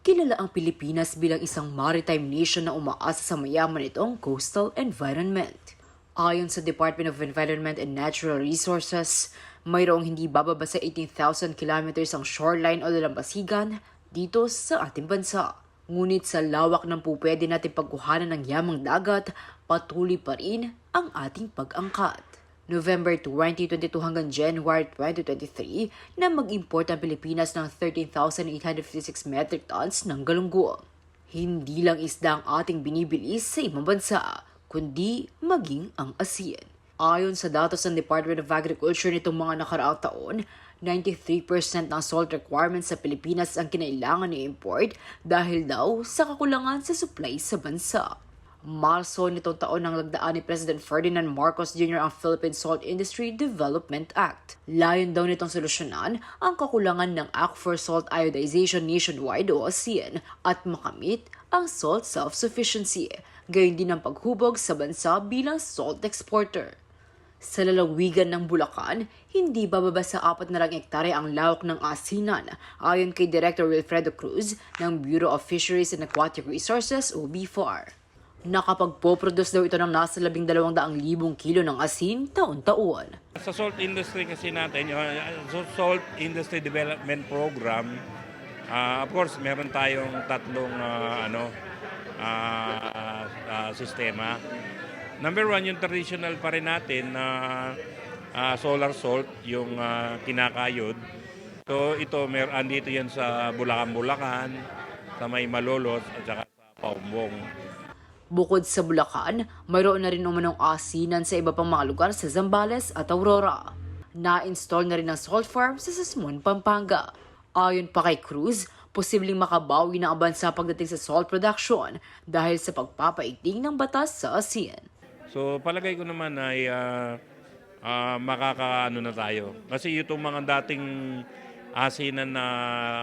Kilala ang Pilipinas bilang isang maritime nation na umaasa sa mayaman itong coastal environment. Ayon sa Department of Environment and Natural Resources, mayroong hindi bababa sa 18,000 kilometers ang shoreline o lalampasigan dito sa ating bansa. Ngunit sa lawak ng pupwede natin pagkuhanan ng yamang dagat, patuloy pa rin ang ating pag-angkat. November 2022 hanggang January 2023 na mag-import ang Pilipinas ng 13,856 metric tons ng galunggo. Hindi lang isda ang ating binibilis sa ibang bansa, kundi maging ang asin. Ayon sa datos ng Department of Agriculture nitong mga nakaraang taon, 93% ng salt requirements sa Pilipinas ang kinailangan i-import dahil daw sa kakulangan sa supply sa bansa. Marso nitong taon nang lagdaan ni President Ferdinand Marcos Jr. ang Philippine Salt Industry Development Act. Layon daw nitong solusyonan ang kakulangan ng Act Salt Iodization nationwide o ASEAN at makamit ang salt self-sufficiency, gayon din ang paghubog sa bansa bilang salt exporter. Sa lalawigan ng Bulacan, hindi bababa sa apat na lang ektarya ang lawak ng asinan, ayon kay Director Wilfredo Cruz ng Bureau of Fisheries and Aquatic Resources o BFAR. Nakapagpoproduce daw ito ng nasa 12,000 kilo ng asin taon-taon. Sa salt industry kasi natin, yung uh, Salt Industry Development Program, ah, of course, meron tayong tatlong ah, ano ah, ah, sistema. Number one, yung traditional pa rin natin na ah, solar salt, yung ah, kinakayod. So ito, mer andito yan sa Bulacan-Bulacan, sa may Malolos, at saka sa Paumbong. Bukod sa Bulacan, mayroon na rin umanong asinan sa iba pang mga lugar sa Zambales at Aurora. Na-install na rin ang salt farm sa Sasmuan, Pampanga. Ayon pa kay Cruz, posibleng makabawi na ang bansa pagdating sa salt production dahil sa pagpapaigting ng batas sa ASEAN. So palagay ko naman ay ah, ah, makakaano na tayo. Kasi itong mga dating asinan na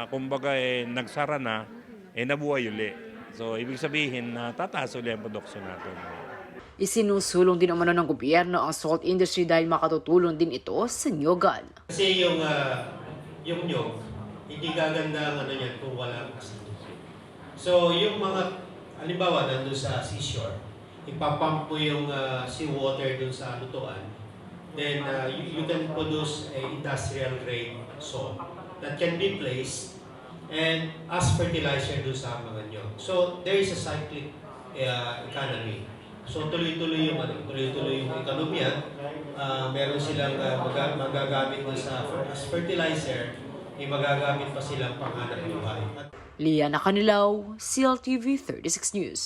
kumbaga eh, nagsara na, eh nabuhay uli. So ibig sabihin na tataas uli ang production natin. Isinusulong din umano ng gobyerno ang salt industry dahil makatutulong din ito sa nyogan. Kasi yung ah, yung nyog, hindi gaganda ang ano niyan kung asin. So yung mga, halimbawa nandun sa seashore, ipapump mo yung ah, seawater dun sa lutuan, then ah, you, you can produce a industrial grade salt that can be placed and as fertilizer dun sa mga nyog. So there is a cyclic ah, economy. So tuloy-tuloy yung ano, tuloy-tuloy yung ekonomiya. Ah, meron silang ah, maga- magagamit na sa as fertilizer, may magagamit pa silang panghanap buhay. Liana Canilaw, CLTV 36 News.